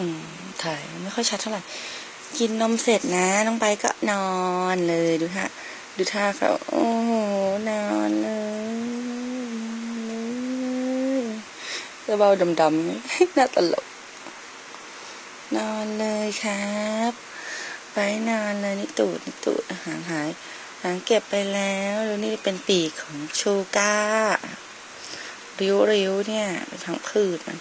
อืม ถ่ายไม่ค่อยชัดเท่าไหร่ กินนมเสร็จนะน้องไปก็นอนเลยดูท่าดูท่าเขาโอ้โหนอนเลยนอนเลยกระเบาดำๆน่าตลก นอนเลยครับ ไปนอนเลยนี่ตูดนี่ตูดหางหายหางเก็บไปแล้วแล้วนี่เป็นปีกของชูก้า ริ้วริ้วเนี่ย ทั้งพืชมัน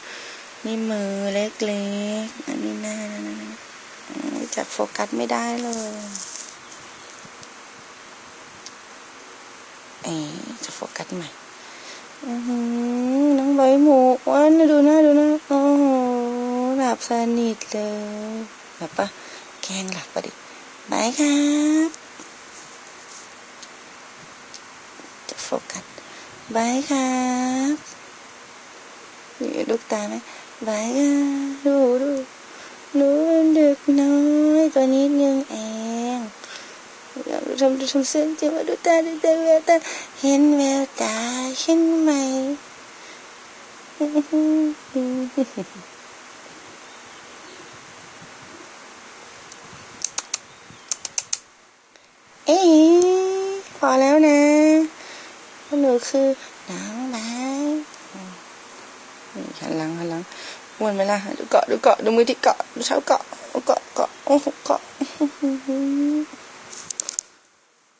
นี่มือเล็กๆ อันนี้หน้าจับโฟกัสไม่ได้เลยเอ๊จะโฟกัสใหม่น้องใบหมูวันดูหน้าดูหน้าโอ้โหหลับสนิทเลยหลับปะแกงหลับปะดิบายครับจะโฟกัสบายครับนี่ลูกตาไหม บายดูดูนูดึกน้อยตัวนิดนึงเองดูทำดูทำเส้นจะมาดูตาดูตาแววตาเห็นแววตาเห็นไหมเอ๊ะพอแล้วนะหนูคือน้องไม้ หันหลังหันหลังวนไปละดูเกาะดูเกาะดูมือที่เกาะดูเท้าเกาะเอาเกาะเกาะโอ้โหเกาะ